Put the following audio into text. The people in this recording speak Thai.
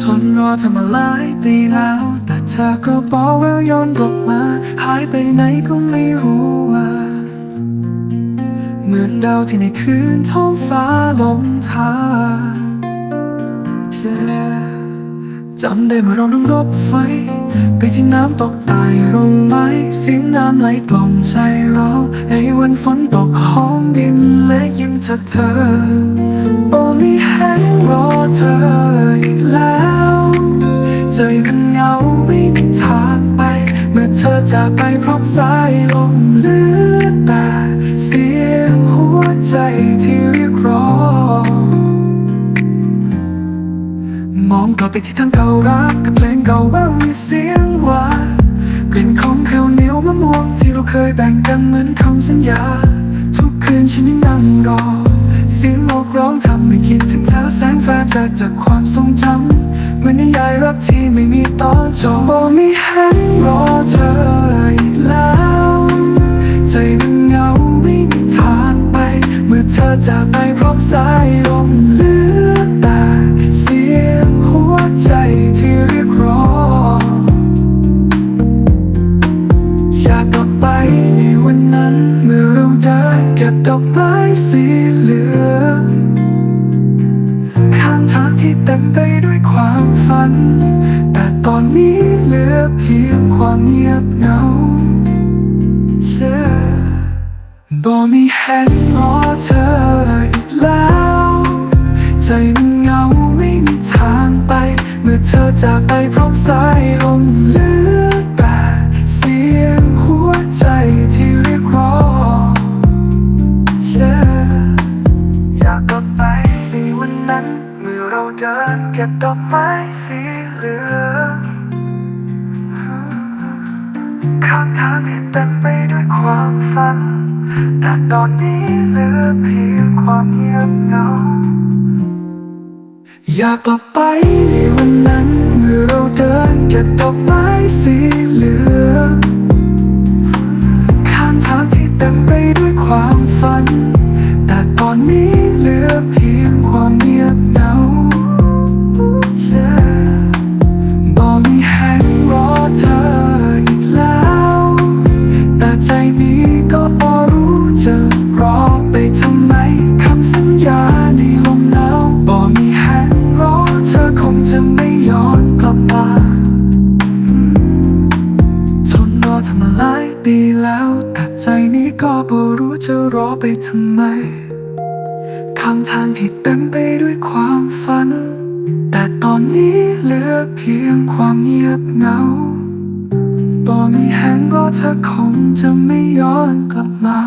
ทนรอเธอมาหลายปีแล้ว แต่เธอก็บอกว่าย้อนกลับมา หายไปไหนก็ไม่รู้ว่า เหมือนดาวที่ในคืนท้องฟ้าลมทาง จำได้เมื่อเรานั่งรถไฟ ไปที่น้ำตกใต้ร่มไม้เสียงน้ำไหลกล่อมใจเราในวันฝนตกหอมดินและยิ้มจากเธอโอ้มีแห้งรอเธออีกแล้วใจมันเหงาไม่มีทางไป เมื่อเธอจากไปพร้อมสายลมเหลือแต่ มองกลับไปที่ทางเก่ารักกับเพลงเก่าว่ามีเสียงหวานกลิ่นของข้าวเหนียวมะม่วงที่เราเคยแบ่งกันเหมือนคำสัญญา ทุกคืนฉันยังนั่งรอเสียงโลกร้องทำให้คิดถึงเธอแสงแฟร์จากจากความทรงจำเหมือนนิยายรักที่ไม่มีตอนจบบ่มีแห้งรอเธออีกแล้ว ใจมันเหงาไม่มีทางไป เมื่อเธอจากไปพร้อมสายลมเหลือ ที่เรียกร้อง อยากกลับไปในวันนั้น เมื่อเราเดินเก็บดอกไม้สีเหลืองข้างทางที่เต็มไปด้วยความฝัน แต่ตอนนี้เหลือเพียงความเงียบเหงา Yeah บ่มีแห่งรอเธออีกแล้ว ใจ เหงาไม่มีทางไป เมื่อเธอจากไปพร้อมสายลมเหลือแต่เสียงหัวใจที่เรียกร้อง Yeah อยากกลับไปในวันนั้น เมื่อเราเดินเก็บดอกไม้สีเหลืองข้างทางที่เต็มไปด้วยความฝัน แต่ตอนนี้เหลือเพียงความเงียบเหงา อยากกลับไปในวันนั้นเมื่อเราเดินเก็บดอกไม้สีเหลืองข้างทางที่เต็มไปด้วยความฝัน ดีแล้วแต่ใจนี้ก็บ่รู้จะรอไปทำไมคำทางที่เต็มไปด้วยความฝัน แต่ตอนนี้เหลือเพียงความเงียบเหงาบ่มีแห่งรอเธอคงจะไม่ย้อนกลับมา